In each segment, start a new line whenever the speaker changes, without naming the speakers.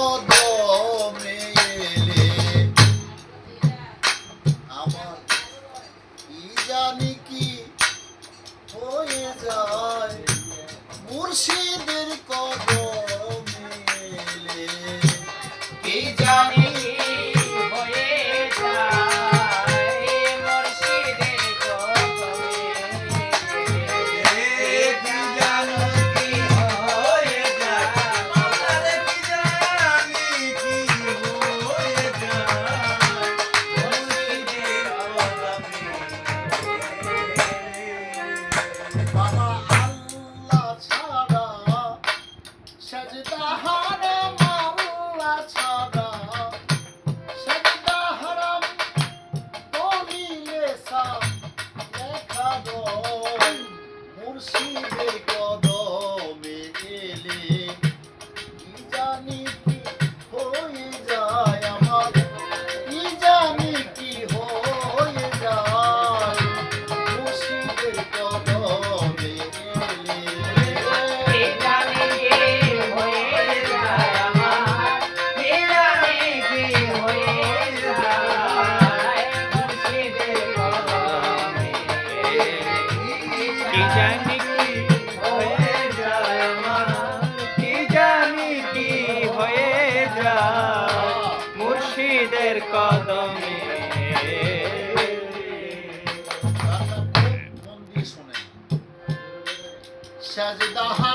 todo. the heart.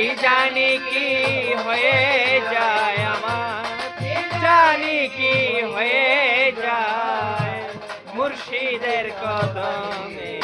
কি জানি কি হয়ে যায় আমার? জানি কি হয়ে যায়? মুর্শিদের কদমে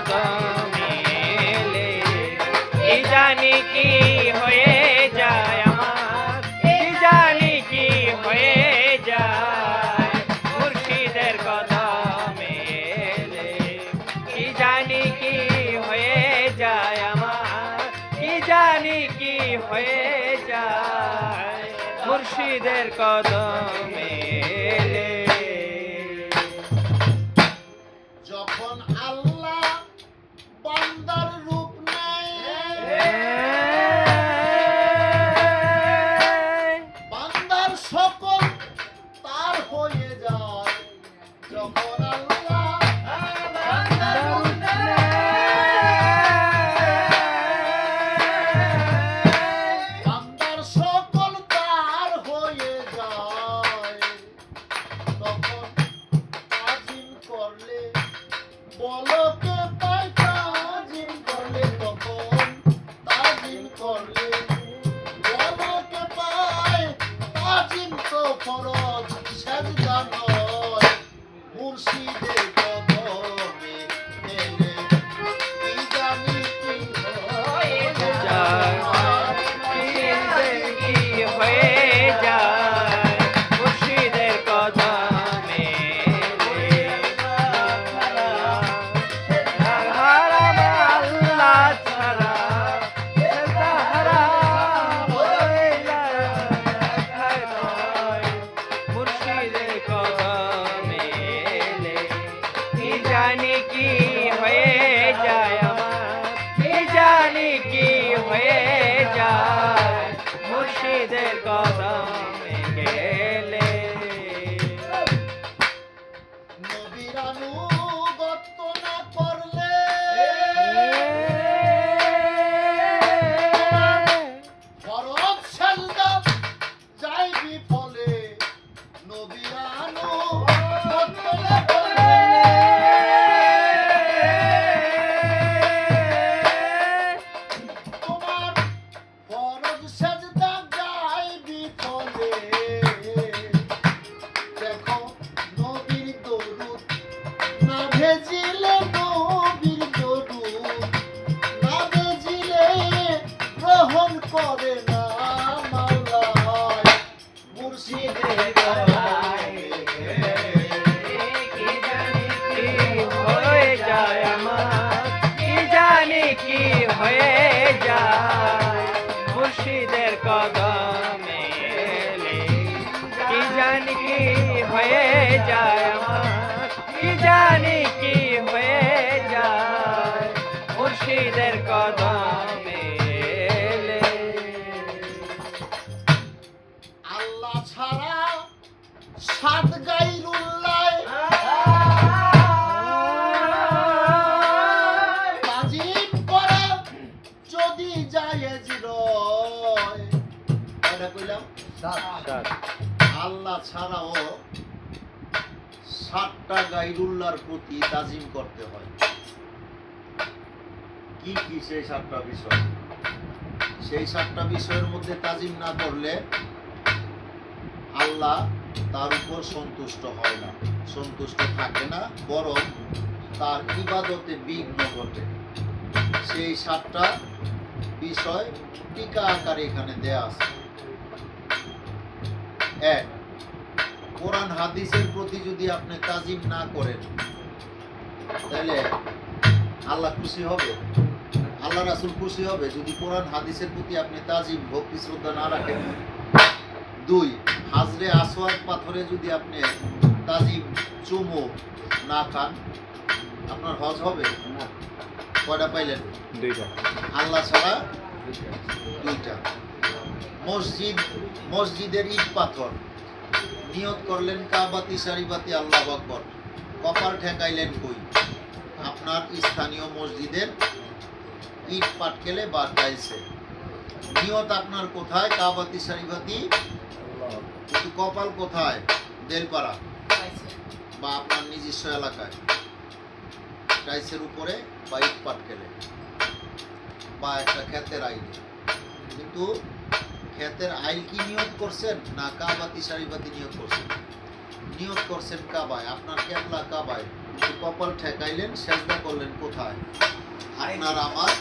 কদমে
এলে, কি কি হয়ে যায়
হয়ে যায়? মুর্শিদের হয়ে যায় হয়ে যায়? মুর্শিদের কদমে
হয়ে
যায় আমার। কি জানি কি হয়ে যায়। মুর্শিদের কদমে
আল্লাহ
ছাড়া
সাত করা যদি কয়টা কইলাম? আল্লাহ ছাড়াও সাতটা গাইরুল্লাহর প্রতি তাজিম করতে হয়। কি কি সেই সাতটা বিষয়? সেই সাতটা বিষয়ের মধ্যে তাজিম না করলে আল্লাহ তার উপর সন্তুষ্ট হয় না। সন্তুষ্ট থাকে না, বরং তার ইবাদতে বিঘ্ন ঘটে। সেই সাতটা বিষয় টিকা আকারে এখানে দেয়া আছে। এক কোরআন হাদিসের প্রতি যদি আপনি তাজিম না করেন তাহলে আল্লাহ খুশি হবে। আল্লাহ রাসুল খুশি হবে যদি কোরআন হাদিসের প্রতি আপনি তাজিম ভক্তি শ্রদ্ধা না রাখেন। দুই হাজরে আসওয়াদ পাথরে যদি আপনি তাজিম চুমো না খান আপনার হজ হবে? কয়টা পাইলেন?
দুইটা।
আল্লাহ ছাড়া দুইটা। মসজিদ মসজিদের ইট পাথর। নিয়ত করলেন কাবাতি সারিবাতি আল্লাহ আকবর। কপাল ঠেকাইলেন কই? আপনার স্থানীয় মসজিদের ইট পাটকেলে বা টাইলসে নিয়ত আপনার কোথায়? কাবাতি সারিবাতি কিন্তু কপাল কোথায়? দেলপাড়া বা আপনার নিজস্ব এলাকায়। টাইলসের উপরে বা ইট পাটকেলে বা একটা ক্ষেতের আইলে কিন্তু ক্ষেতের আইল কি নিয়োগ করছেন না কাবাতি সারিবাতি নিয়োগ করছেন? নিয়োগ করছেন কাবায়। আপনার কেবলা কাবায়। এই কপাল ঠেকাইলেন, সেজদা করলেন কোথায়? আপনার আমার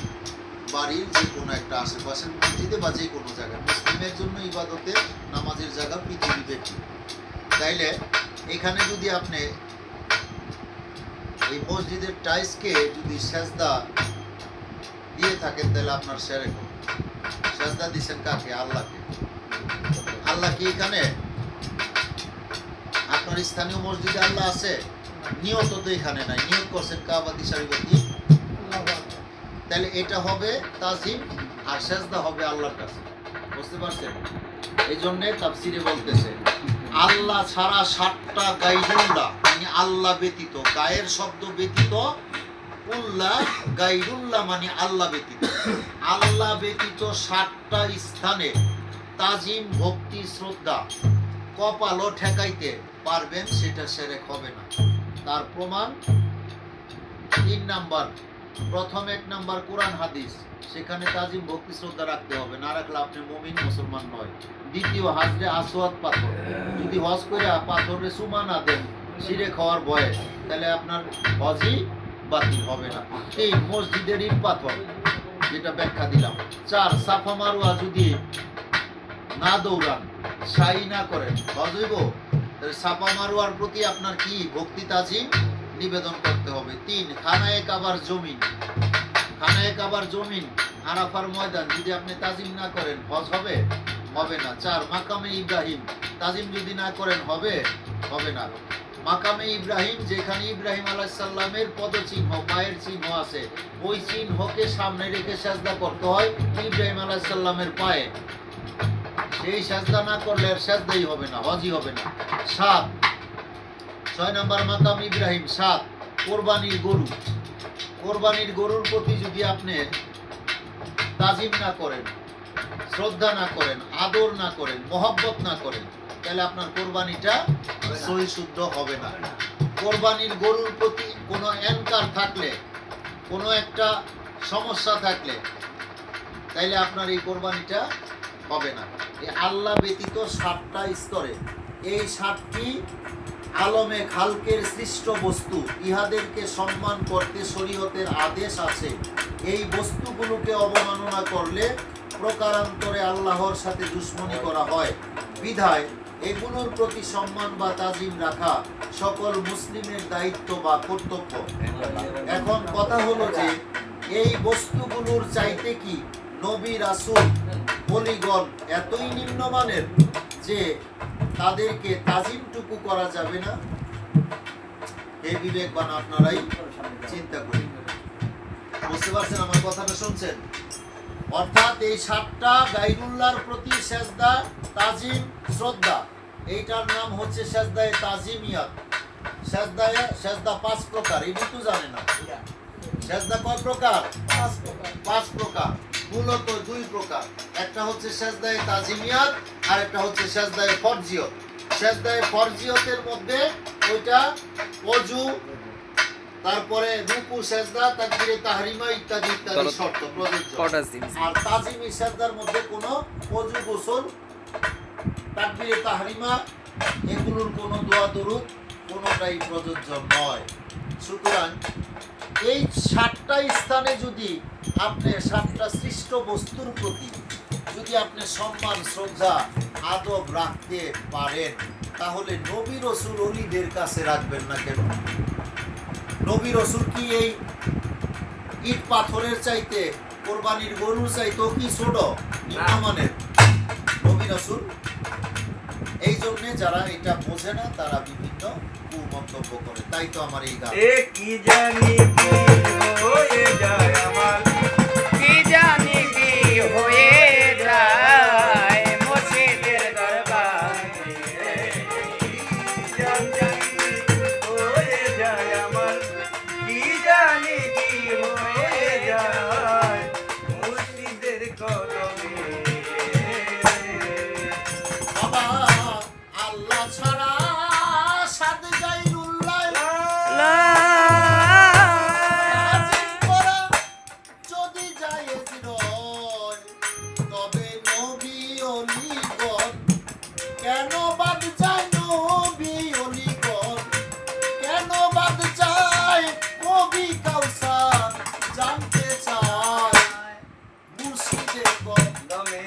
বাড়ির যে কোনো একটা আশেপাশের মসজিদে বা যে কোনো জায়গায়। মুসলিমের জন্য ইবাদতে নামাজের জায়গা পৃথিবী দেখি তাইলে এখানে যদি আপনি এই মসজিদের টাইসকে যদি সেজদা দিয়ে থাকেন তাহলে আপনার সেরে সেজদা দিচ্ছেন কাকে? আল্লাহকে। আল্লাহ কি এখানে? আপনার স্থানীয় মসজিদে আল্লাহ আছে? নিয়ত তো এখানে নাই। নিয়ত করছেন কাবাদি সারিবাদি তাহলে এটা হবে তাজিম আর সেজদা হবে আল্লাহর কাছে। বুঝতে পারছেন? এই জন্যে তাফসিরে বলতেছে, আল্লাহ ছাড়া সাতটা গাইরুল্লাহ মানে আল্লাহ ব্যতীত, গায়ের শব্দ ব্যতীত উল্লাহ গাইরুল্লাহ মানে আল্লাহ ব্যতীত। আল্লাহ ব্যতীত সাতটা স্থানে তাজিম, ভক্তি, শ্রদ্ধা কপালও ঠেকাইতে পারবেন, সেটা সেরেক হবে না। তার প্রমাণ তিন নাম্বার। প্রথম এক নাম্বার কোরআন হাদিস, সেখানে তাজিম, ভক্তি, শ্রদ্ধা রাখতে হবে, না রাখলে আপনি মমিন, মুসলমান নয়। দ্বিতীয়, হাজরে আসওয়াদ পাথর। যদি হজ করে পাথরে সুমা না দেন সিরে খাওয়ার ভয়ে, তাহলে আপনার হজই বাতিল হবে না। এই মসজিদের ইট পাথর যেটা ব্যাখ্যা দিলাম। চার, সাফা মারুয়া যদি না দৌড়ান, সাই না করেন হজ সাফা মারুয়ার প্রতি আপনার কি ভক্তি তাজিম নিবেদন করতে হবে? তিন, খানায় কাবার জমিন। খানায় কাবার জমিন, আরাফার ময়দান, যদি আপনি তাজিম না করেন, হজ হবে? হবে না। চার, মাকামে ইব্রাহিম, তাজিম যদি না করেন, হবে? হবে না। মাকামে ইব্রাহিম, যেখানে ইব্রাহিম আলাইসাল্লামের পদচিহ্ন পায়ের চিহ্ন আছে, ওই চিহ্নকে সামনে রেখে সাজদা করতে হয় ইব্রাহিম আলাইসাল্লামের পায়ে। সেই সাজদা না করলে আর সাজদাই হবে না, হজই হবে না। সাত, ছয় নম্বর মাকাম ইব্রাহিম, সাত, কোরবানির গরু। কোরবানির গরুর প্রতি যদি আপনি তাজিম না করেন, শ্রদ্ধা না করেন, আদর না করেন, মহব্বত না করেন তাহলে আপনার কোরবানিটা সহি শুদ্ধ হবে না। কোরবানির গরুর প্রতি কোনো অ্যাঙ্কার থাকলে, কোনো একটা সমস্যা থাকলে, তাইলে আপনার এই কোরবানিটা হবে না। এই আল্লাহ ব্যতীত সাতটা স্তরে, এই সাতটি আলমে খালকের সৃষ্ট বস্তু, ইহাদেরকে সম্মান করতে শরীয়তের আদেশ আছে। এই বস্তুগুলোকে অবমাননা করলে প্রকারান্তরে আল্লাহর সাথে দুশ্মনী করা হয়। বিধায় এগুলোর প্রতি সম্মান বা তাজিম রাখা সকল মুসলিমের দায়িত্ব বা কর্তব্য। এখন কথা হলো যে, এই বস্তুগুলোর চাইতে কি নবী রাসূল বলিগণ এতই নিম্নমানের যে তাদেরকে তাজিমটুকু করা যাবে না? হে বিবেকবান, আপনারাই চিন্তা করি বুঝতে পারছেন আমার কথাটা শুনছেন? অর্থাৎ এই সাতটা গাইরুল্লাহর প্রতি সেজদা তাজিম শ্রদ্ধা। এইটার নাম হচ্ছে সেজদায় তাজিমিয়াত। সেজদায় সেজদা পাঁচ প্রকার। এই তো জানে না? সেজদা কয় প্রকার। পাঁচ প্রকার। মূলত দুই প্রকার। একটা হচ্ছে সেজদায় তাজিমিয়াত আর একটা হচ্ছে সেজদায় ফরজিয়ত। সেজদায় ফরজিয়তের মধ্যে ওইটা অজু তারপরে রুকু সেজদা তাকবীরে তাহরিমা ইত্যাদি ইত্যাদি শর্ত প্রযোজ্য। আর তাজিমি সেজদার মধ্যে কোনো অজু গোসল তাকবীরে তাহরিমা এগুলোর কোনো দোয়া দরুদ কোনোটাই প্রযোজ্য নয়। সুতরাং এই সাতটা স্থানে যদি আপনি সাতটা সৃষ্ট বস্তুর প্রতি যদি আপনি সম্মান শ্রদ্ধা আদব রাখতে পারেন তাহলে নবী রসুল অলিদের কাছে রাখবেন না কেন? নবী রসুল কি এই ইট পাথরের চাইতে কোরবানির গরুর চাইতেও কি ছোট? নিম্নমানের নবী রসুল? এই জন্যে যারা এটা বোঝে না তারা বিভিন্ন কুমন্তব্য করে। তাই তো আমার এই গান।
কি জানি কি হয়ে যায় আমার?
কি জানি কি হয়ে যায়?
chegou. Também.